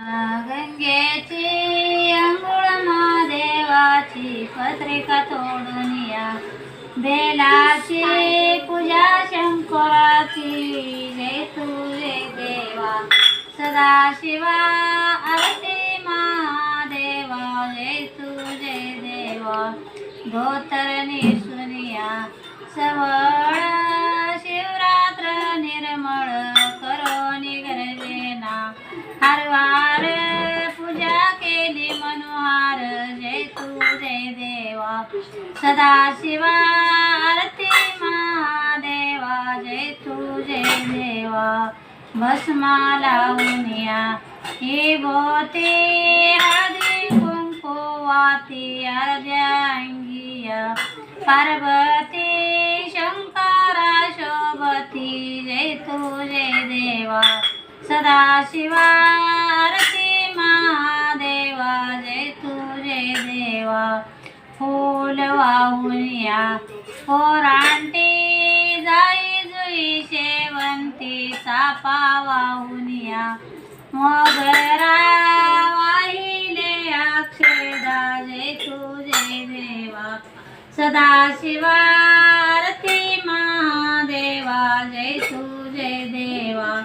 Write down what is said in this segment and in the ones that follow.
गंगेची अंघोळ महादेवाची पत्रिका तोडून या. बेलाची पूजा शंकराची जय तुझे देवा. सदाशिवा आरती महादेवा जय तुझे देवा. धोतर निसुनिया सवळ शिवरात्र निर्मळ करो गरजेना हर देवा. सदाशिवा आरती महादेवा जय तू जय देवा. भस्मा लावून या ही भोवती हळदी कुंकू वाती पार्वती शंकरा शोभती जय तू जय देवा. सदाशिवा आरती महादेवा जय तू जय देवा. फूल वाहुनिया पोरांटी जाई जुई शेवंती सापा वाहुनिया. मोगरा वाहिले अक्षदा जय तुझे देवा. सदाशिवा आरती महादेवा जय तुझे देवा.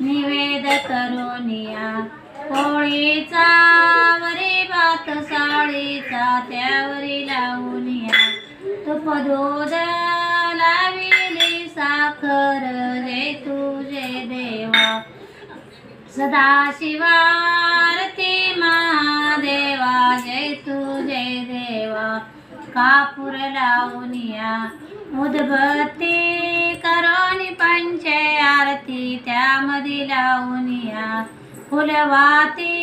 निवेद करोनिया. पोळीचा वरे भात साळीचा त्यावरी लावूनिया तुप दूध लाविली साखर जय तुझे देवा. सदाशिवारती महादेवा जय तुझे देवा. कापूर लावूनिया उदबत्ती करोनी पंचे आरती त्यामध्ये लावून या. फुलवाती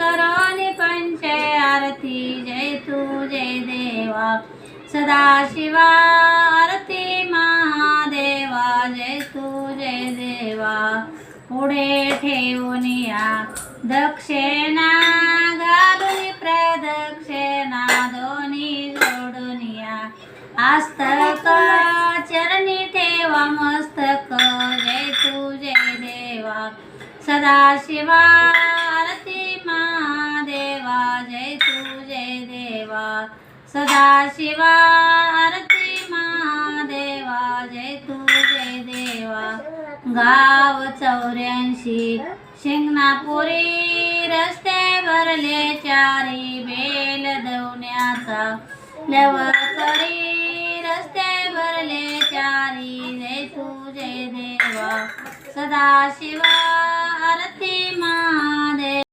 करोनी पंच आरती. जय तू जय देवा. सदाशिवा आरती महादेवा. जय तू जय देवा. पुढे ठेवून या. दक्षिणा घालून प्रदक्षिणा दोन्ही जोडूनिया आस्तक चरणी ठेवा मस्तक. जय तू सदाशिवा आरती महादेवा जय तू जय देवा. सदाशिवा आरती महादेवा जय तू जय देवा. गाव चौऱ्याऐंशी शिंगणापुरी रस्ते भरले चारी बेल दवण्याचा लवकरी रस्ते भरले चारी जय तू जय देवा. सदाशिवा आरती महादेवा